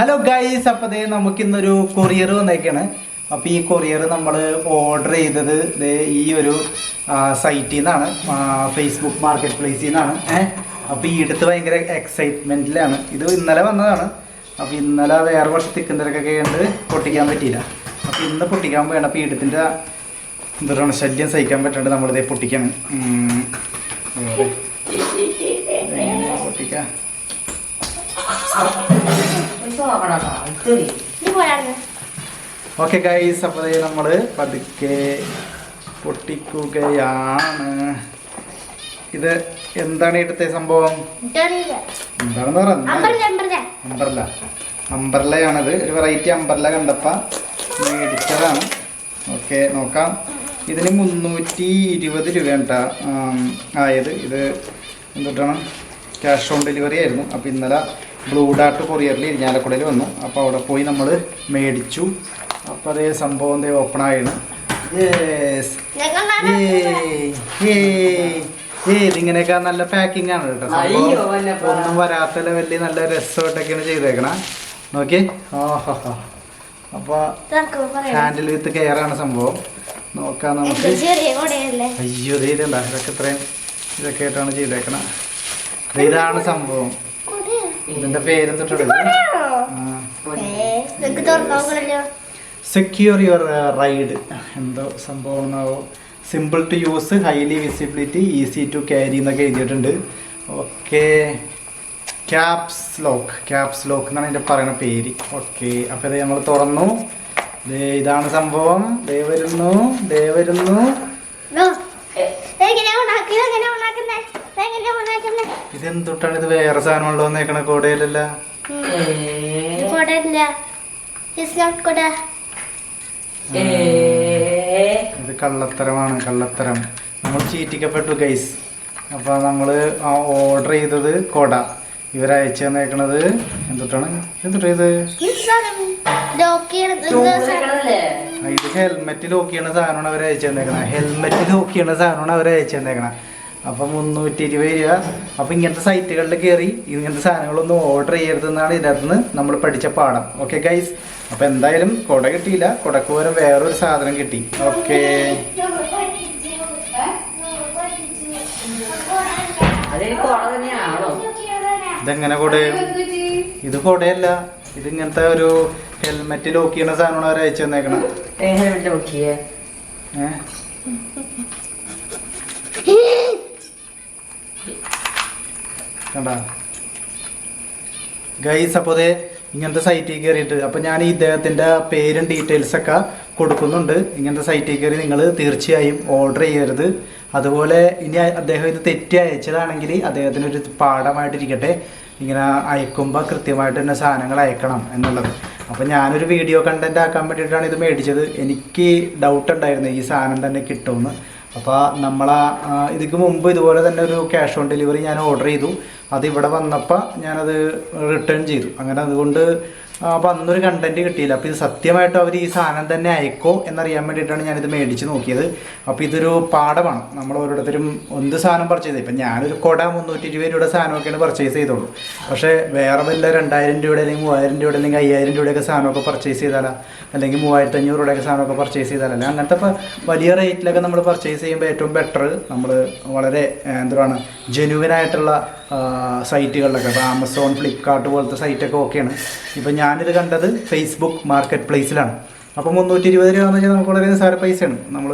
Hello guys അപ്പോൾ ദേ നമുക്കിന്നൊരു courier വന്നേക്കാണ്. അപ്പോൾ ഈ കൊറിയർ നമ്മൾ ഓർഡർ ചെയ്തത് ദേ ഈ ഒരു സൈറ്റിൽ നിന്നാണ് ഫേസ്ബുക്ക് മാർക്കറ്റ് പ്ലേസിൽ നിന്നാണ് അപ്പോൾ ഈ അടുത്ത് ഭയങ്കര എക്സൈറ്റ്മെന്റിലാണ് ഇത് ഇന്നലെ വന്നതാണ്. അപ്പോൾ ഇന്നലെ വേറെ കുറച്ച് തിക്കുന്നതിരക്കൊക്കെ ഉണ്ട് പൊട്ടിക്കാൻ പറ്റിയില്ല. അപ്പോൾ ഇന്ന് പൊട്ടിക്കാൻ പോയാണ്. അപ്പോൾ ഈ ഇടത്തിന്റെ പറയുക ശല്യം സഹിക്കാൻ പറ്റാണ്ട് നമ്മളിതേ പൊട്ടിക്കണം. പൊട്ടിക്കാം. ഓക്കെ ഗൈസ് അപ്പോൾ നമ്മൾ പതുക്കെ പൊട്ടിക്കുകയാണ്. ഇത് എന്താണ് ഇവിടുത്തെ സംഭവം? എന്താണെന്ന് അമ്പറില്ല അമ്പർല അമ്പർലയാണത് ഒരു വെറൈറ്റി അമ്പർല കണ്ടപ്പ. മേടിച്ചതാണ്. ഓക്കെ നോക്കാം. ഇതിന് മുന്നൂറ്റി ഇരുപത് രൂപ കേട്ടോ ആയത്. ഇത് എന്തുട്ടാണ്? ക്യാഷ് ഓൺ ഡെലിവറി ആയിരുന്നു. അപ്പോൾ ഇന്നലെ ബ്ലൂ ഡാർട്ട് കൊറിയറിൽ ഇരിഞ്ഞാലക്കുടയിൽ വന്നു. അപ്പോൾ അവിടെ പോയി നമ്മൾ മേടിച്ചു. അപ്പോൾ അതേ സംഭവം എന്തേ ഓപ്പൺ ആയിരുന്നു ഇതിങ്ങനെയൊക്കെ നല്ല പാക്കിംഗ് ആണ് കേട്ടോ. ഒന്നും വരാത്ത ലെവലിൽ നല്ല രസമായിട്ടൊക്കെയാണ് ചെയ്തേക്കണ. നോക്കി ഓഹോ അപ്പോൾ ഹാൻഡിൽ വിത്ത് കെയർ ആണ് സംഭവം. നോക്കാം നമുക്ക്. അയ്യോ ഇതല്ല ഇതൊക്കെ ഇത്രയും ഇതൊക്കെ ആയിട്ടാണ് ചെയ്തേക്കണ. ഇതാണ് സംഭവം. ഇതിന്റെ പേര് സെക്യൂർ യുവർ റൈഡ് എന്തോ സംഭവം simple to use highly visibility easy to carry എന്നൊക്കെ എഴുതിയിട്ടുണ്ട്. Okay caps lock caps lock എന്നാണ് എന്റെ പറയുന്ന പേര്. ഓക്കെ അപ്പോൾ ഇത് നമ്മൾ തുറന്നു. ഇതാണ് സംഭവം. ദേ വരുന്നു. ദേ വരുന്നു. എങ്ങനെയാ ഉണ്ടാക്കുന്നത്? ഇതെന്തൊട്ടാണ് ഇത് വേറെ സാധനമുള്ളൂ വന്നേക്കണ കോടയിലല്ല? ഇത് കൊടയില്ല. കൊട. ഇത് കള്ളത്തരമാണ് കള്ളത്തരം. നമ്മൾ ചീറ്റിക്കപ്പെട്ടു ഗൈസ് അപ്പോൾ നമ്മൾ ഓർഡർ ചെയ്തത് കൊട. ഇവരയച്ചു തന്നേക്കണത് എന്തൊട്ടാണ്? എന്തൊട്ടാ ഇത്? ഇത് ഹെൽമെറ്റ് ലോക്ക് ചെയ്യണ സാധനമാണ് അവർ അയച്ചു ഹെൽമെറ്റ് ലോക്ക് ചെയ്യണ സാധനമാണ് അവർ അയച്ചു തന്നേക്കണത് അപ്പം മുന്നൂറ്റി ഇരുപത് രൂപ. അപ്പം ഇങ്ങനത്തെ സൈറ്റുകളിൽ കയറി ഇങ്ങനത്തെ സാധനങ്ങളൊന്നും ഓർഡർ ചെയ്യരുതെന്നാണ് ഇതിനകത്ത് നിന്ന് നമ്മൾ പഠിച്ച പാഠം. ഓക്കെ ഗൈസ് അപ്പം എന്തായാലും കുട കിട്ടിയില്ല. കുടക്ക് പകരം വേറൊരു സാധനം കിട്ടി. ഓക്കെ ഇതെങ്ങനെ കൊടയും ഇത് കൊടയല്ല. ഇത് ഇങ്ങനത്തെ ഒരു ഹെൽമെറ്റ് ലോക്ക് ചെയ്യണ സാധനമാണ് അവർ അയച്ചു തന്നേക്കണം? എങ്ങനെ നോക്കിയേ ഏഹ് കണ്ട? ഗൈസ് അപ്പോൾ ദേ ഇങ്ങനത്തെ സൈറ്റിൽ കയറിയിട്ട് അപ്പോൾ ഞാൻ ഇദ്ദേഹത്തിന്റെ പേരും ഡീറ്റെയിൽസ് ഒക്കെ കൊടുക്കുന്നുണ്ട്. ഇങ്ങനത്തെ സൈറ്റിൽ കയറി നിങ്ങൾ തീർച്ചയായും ഓർഡർ ചെയ്യരുത്. അതുപോലെ ഇനി അദ്ദേഹം ഇത് തെറ്റി അയച്ചതാണെങ്കിൽ അദ്ദേഹത്തിന് ഒരു പാഠമായിട്ടിരിക്കട്ടെ. ഇങ്ങനെ അയക്കുമ്പോൾ കൃത്യമായിട്ട് തന്നെ സാധനങ്ങൾ അയക്കണം എന്നുള്ളത്. അപ്പോൾ ഞാനൊരു വീഡിയോ കണ്ടന്റ് ആക്കാൻ വേണ്ടിയിട്ടാണ് ഇത് മേടിച്ചത്. എനിക്ക് ഡൗട്ട് ഉണ്ടായിരുന്നു ഈ സാധനം തന്നെ കിട്ടുമെന്ന്. അപ്പോൾ നമ്മളാ ഇതിക്ക് മുമ്പ് ഇതുപോലെ തന്നെ ഒരു ക്യാഷ് ഓൺ ഡെലിവറി ഞാൻ ഓർഡർ ചെയ്തു. അത് ഇവിടെ വന്നപ്പോൾ ഞാനത് റിട്ടേൺ ചെയ്തു. അങ്ങനെ അതുകൊണ്ട് അപ്പോൾ അന്നൊരു കണ്ടന്റ് കിട്ടിയില്ല. അപ്പോൾ ഇത് സത്യമായിട്ട് അവർ ഈ സാധനം തന്നെ അയക്കോ എന്നറിയാൻ വേണ്ടിയിട്ടാണ് ഞാനിത് മേടിച്ച് നോക്കിയത്. അപ്പോൾ ഇതൊരു പാഠമാണ്. നമ്മൾ ഓരോരുത്തരും എന്ത് സാധനം പർച്ചേസ് ചെയ്യും ഇപ്പം ഞാനൊരു കൊട മുന്നൂറ്റി ഇരുപത് രൂപയുടെ സാധനമൊക്കെയാണ് പർച്ചേസ് ചെയ്തോളൂ പക്ഷേ വേറെ വല്ല രണ്ടായിരം രൂപയുടെ അല്ലെങ്കിൽ മൂവായിരം രൂപയുടെ അല്ലെങ്കിൽ അയ്യായിരം രൂപയുടെയൊക്കെ സാധനമൊക്കെ പർച്ചേസ് ചെയ്താലാ അല്ലെങ്കിൽ മൂവായിരത്തി അഞ്ഞൂറ് രൂപയുടെയൊക്കെ സാധനമൊക്കെ പർച്ചേസ് ചെയ്താലല്ലേ? അങ്ങനത്തെ ഇപ്പോൾ വലിയ റേറ്റിലൊക്കെ നമ്മൾ പർച്ചേസ് ചെയ്യുമ്പോൾ ഏറ്റവും ബെറ്റർ നമ്മൾ വളരെ എന്താണ് ആയിട്ടുള്ള സൈറ്റുകളിലൊക്കെ. ഇപ്പോൾ ആമസോൺ ഫ്ലിപ്കാർട്ട് പോലത്തെ സൈറ്റൊക്കെ ഓക്കെയാണ് ഇപ്പോൾ ഞാനിത് കണ്ടത് ഫേസ്ബുക്ക് മാർക്കറ്റ് പ്ലേസിലാണ് അപ്പോൾ മുന്നൂറ്റി ഇരുപത് രൂപ എന്ന് വെച്ചാൽ നമുക്ക് വളരെ നിസ്സാര പൈസയാണ്. നമ്മൾ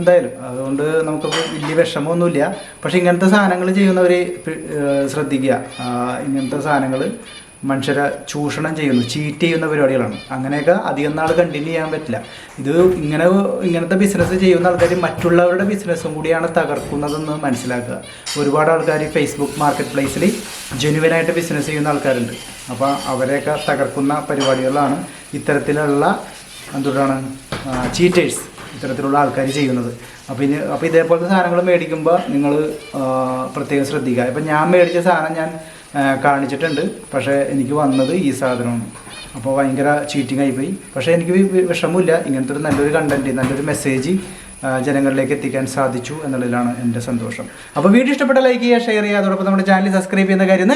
എന്തായാലും അതുകൊണ്ട് നമുക്ക് വലിയ വിഷമമൊന്നുമില്ല. പക്ഷേ ഇങ്ങനത്തെ സാധനങ്ങൾ ചെയ്യുന്നവർ ശ്രദ്ധിക്കുക. ഇങ്ങനത്തെ സാധനങ്ങൾ മനുഷ്യരെ ചൂഷണം ചെയ്യുന്നു ചീറ്റ് ചെയ്യുന്ന പരിപാടികളാണ്. അങ്ങനെയൊക്കെ അധികം നാൾ കണ്ടിന്യൂ ചെയ്യാൻ പറ്റില്ല. ഇത് ഇങ്ങനെ ഇങ്ങനത്തെ ബിസിനസ് ചെയ്യുന്ന ആൾക്കാർ മറ്റുള്ളവരുടെ ബിസിനസ്സും കൂടിയാണ് തകർക്കുന്നതെന്ന് മനസ്സിലാക്കുക. ഒരുപാട് ആൾക്കാർ ഫേസ്ബുക്ക് മാർക്കറ്റ് പ്ലേസിൽ ജെനുവനായിട്ട് ബിസിനസ് ചെയ്യുന്ന ആൾക്കാരുണ്ട്. അപ്പോൾ അവരെയൊക്കെ തകർക്കുന്ന പരിപാടികളാണ് ഇത്തരത്തിലുള്ള എന്തുകൊണ്ടാണ്? ചീറ്റേഴ്സ് ഇത്തരത്തിലുള്ള ആൾക്കാർ ചെയ്യുന്നത്. അപ്പോൾ ഇനി അപ്പോൾ ഇതേപോലത്തെ സാധനങ്ങൾ മേടിക്കുമ്പോൾ നിങ്ങൾ പ്രത്യേകം ശ്രദ്ധിക്കുക. ഇപ്പം ഞാൻ മേടിച്ച സാധനം ഞാൻ കാണിച്ചിട്ടുണ്ട്. പക്ഷേ എനിക്ക് വന്നത് ഈ സാധനമാണ്. അപ്പോൾ ഭയങ്കര ചീറ്റിംഗ് ആയിപ്പോയി. പക്ഷേ എനിക്ക് വിഷമമില്ല. ഇങ്ങനത്തെ ഒരു നല്ലൊരു കണ്ടന്റ് നല്ലൊരു മെസ്സേജ് ജനങ്ങളിലേക്ക് എത്തിക്കാൻ സാധിച്ചു എന്നുള്ളതിലാണ് എന്റെ സന്തോഷം. അപ്പോൾ വീഡിയോ ഇഷ്ടപ്പെട്ട ലൈക്ക് ചെയ്യുക ഷെയർ ചെയ്യുക. അതോടൊപ്പം നമ്മുടെ ചാനൽ സബ്സ്ക്രൈബ് ചെയ്യുന്ന കാര്യം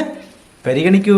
പരിഗണിക്കൂ.